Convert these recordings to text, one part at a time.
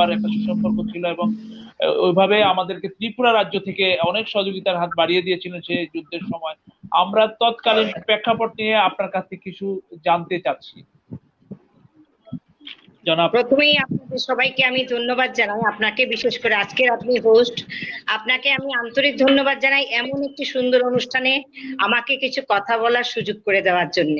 আব্বার একটা সুসম্পর্ক ছিল এবং ওইভাবে আমাদেরকে ত্রিপুরা রাজ্য থেকে অনেক সহযোগিতার হাত বাড়িয়ে দিয়েছিলেন সেই যুদ্ধের সময়। আমরা তৎকালীন প্রেক্ষাপট নিয়ে আপনার কাছ কিছু জানতে চাচ্ছি। প্রথমেই আপনাদের সবাইকে আমি ধন্যবাদ জানাই। আপনাকে বিশেষ করে আজকের আপনি হোস্ট আপনাকে আমি আন্তরিক ধন্যবাদ জানাই এমন একটি সুন্দর অনুষ্ঠানে আমাকে কিছু কথা বলার সুযোগ করে দেওয়ার জন্য।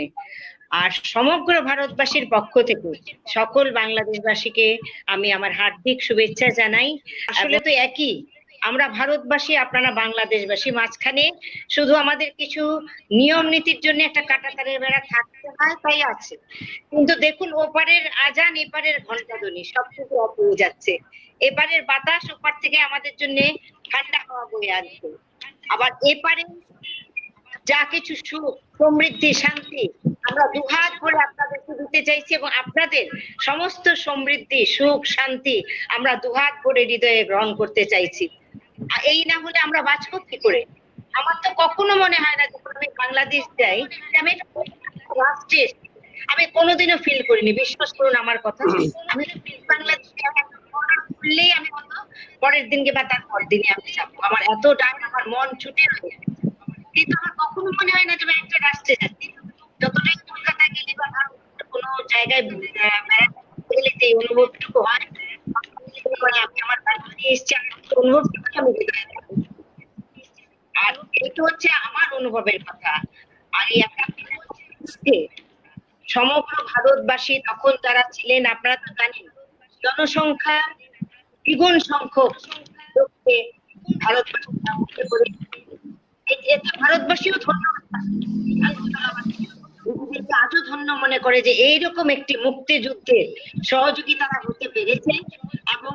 আর সমগ্র ভারতবাসীর পক্ষ থেকে সকল বাংলাদেশবাসীকে আমি আমার হার্দিক শুভেচ্ছা জানাই। আসলে তো একই, আমরা ভারতবাসী, আপনারা বাংলাদেশবাসী, মাঝখানে শুধু আমাদের কিছু নিয়ম নীতির জন্য একটা কাটাতারের বেড়া থাকতে হয়, তাই আছে। কিন্তু দেখুন, ওপারের আজান, এপারের ঘন্টাধ্বনি সবকিছু অফ হয়ে যাচ্ছে। এপারের বাতাস ওপার থেকে আমাদের জন্য ঠান্ডা হাওয়া বয়ে আনছে। আবার এপারে যা কিছু সুখ, সমৃদ্ধি, শান্তি আমরা দুহাত ভরে আপনাদেরকে দিতে চাইছি এবং আপনাদের সমস্ত সমৃদ্ধি, সুখ, শান্তি আমরা দুহাত ভরে হৃদয়ে গ্রহণ করতে চাইছি। এই না হলে আমরা বাঁচবো কি করে? আমার তো কখনো মনে হয় না যখন আমি বাংলাদেশ যাই আমি আমি কোনোদিনও ফিল করিনি, বিশ্বাস করুন আমার কথা। আমি বাংলাদেশে আমি হয়তো পরের দিনকে বা তার পর দিনে আমি যাব। আমার এত টাইম আমার মন ছুটে রয়েছে। কিন্তু আমার কখনো মনে হয় না যে আমি একটা রাষ্ট্রে যাচ্ছি। যতটাই কলকাতায় গেলে বা কোনো জায়গায় বেড়াতে গেলে যে অনুভবটুকু হয় মানে আমি আমার বাড়ি এসেছি অনুভবটুকু আমি। আর এটা হচ্ছে আমার অনুভবের কথা। আর একটা সমগ্র ভারতবাসী তখন যারা ছিলেন, আপনারা তো জানেন, জনসংখ্যা দ্বিগুণ সংখ্যক লোককে ভারতবাসী ভারতবাসীও ধন্যবাদ। মনে করে যে এইরকম একটি মুক্তিযুদ্ধে সহযোগিতা তারা হতে পেরেছে এবং